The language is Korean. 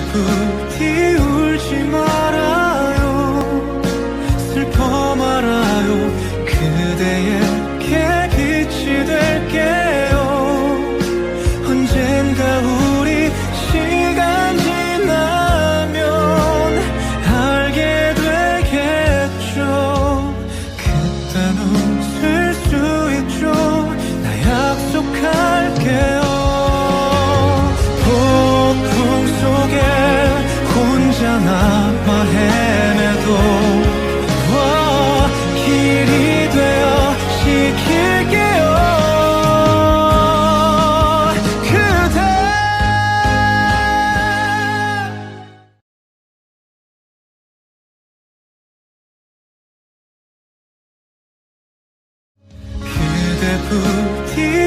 불 피울지 말아요. 슬퍼 말아요. 그대에게 빛이 될게요. 언젠가 우리 시간 지나면 알게 되겠죠. 그때 눈 菩提。